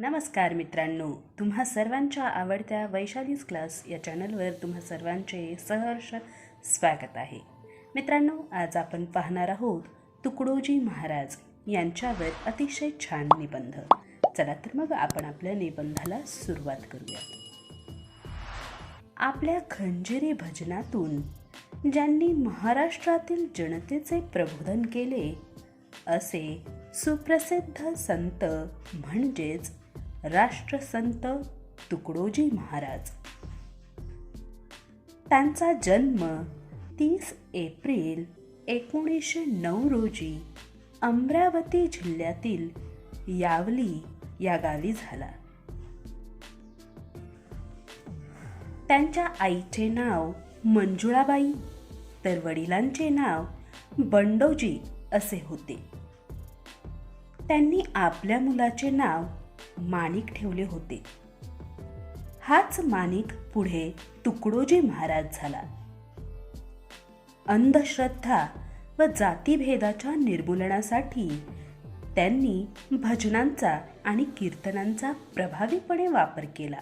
नमस्कार मित्रांनो तुम्हा सर्वांच्या आवडत्या वैशालीज क्लास या चॅनलवर तुम्हा सर्वांचे सहर्ष स्वागत आहे. मित्रांनो आज आपण पाहणार आहोत तुकडोजी महाराज यांच्यावर अतिशय छान निबंध. चला तर मग आपण आपल्या निबंधाला सुरुवात करूया आपल्या खंजिरी भजनातून ज्यांनी महाराष्ट्रातील जनतेचे प्रबोधन केले असे सुप्रसिद्ध संत म्हणजेच राष्ट्रसंत तुकडोजी महाराज. त्यांचा जन्म तीस एप्रिल एकोणीसशे नऊ रोजी अमरावती जिल्ह्यातील यावली या गावी झाला. त्यांच्या आईचे नाव मंजुळाबाई तर वडिलांचे नाव बंडोजी असे होते. त्यांनी आपल्या मुलाचे नाव माणिक ठेवले होते. हाच माणिक पुढे तुकडोजी महाराज झाला. अंधश्रद्धा व जातीभेदाच्या निर्मूलनासाठी त्यांनी भजनांचा आणि कीर्तनांचा प्रभावीपणे वापर केला.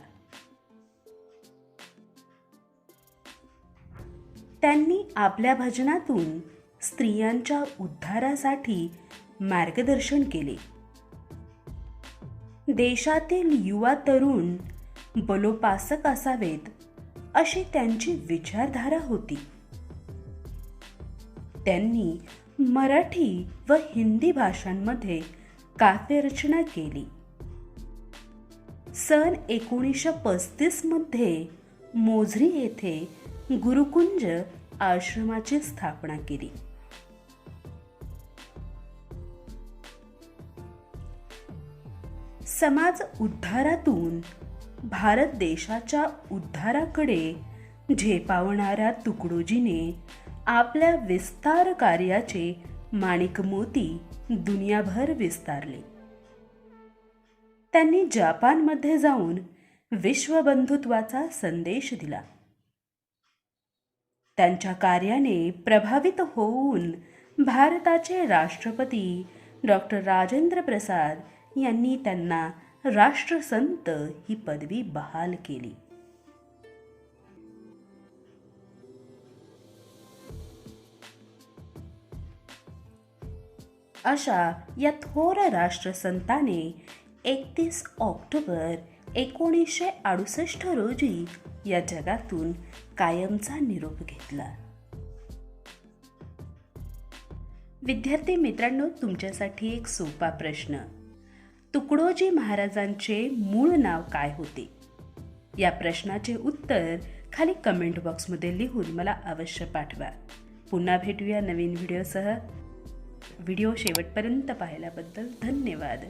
त्यांनी आपल्या भजनातून स्त्रियांच्या उद्धारासाठी मार्गदर्शन केले. देशातील युवा तरुण बलोपासक असावेत अशी त्यांची विचारधारा होती. त्यांनी मराठी व हिंदी भाषांमध्ये काव्यरचना केली. सन एकोणीसशे पस्तीसमध्ये मोझरी येथे गुरुकुंज आश्रमाची स्थापना केली. समाज उद्धारातून भारत देशाच्या उद्धाराकडे झेपावणाऱ्या तुकडोजीने आपल्या विस्तार कार्याचे माणिक मोती दुनियाभर विस्तारले. त्यांनी जपानमध्ये जाऊन विश्वबंधुत्वाचा संदेश दिला. त्यांच्या कार्याने प्रभावित होऊन भारताचे राष्ट्रपती डॉक्टर राजेंद्र प्रसाद यांनी त्यांना राष्ट्रसंत ही पदवी बहाल केली. अशा या थोर राष्ट्रसंताने एकतीस ऑक्टोबर एकोणीसशे अडुसष्ट रोजी या जगातून कायमचा निरोप घेतला. विद्यार्थी मित्रांनो तुमच्यासाठी एक सोपा प्रश्न. तुकडोजी महाराजांचे मूळ नाव काय होते? या प्रश्नाचे उत्तर खाली कमेंट बॉक्समध्ये लिहून मला अवश्य पाठवा. पुन्हा भेटूया नवीन व्हिडिओसह व्हिडिओ शेवटपर्यंत पाहिल्याबद्दल धन्यवाद.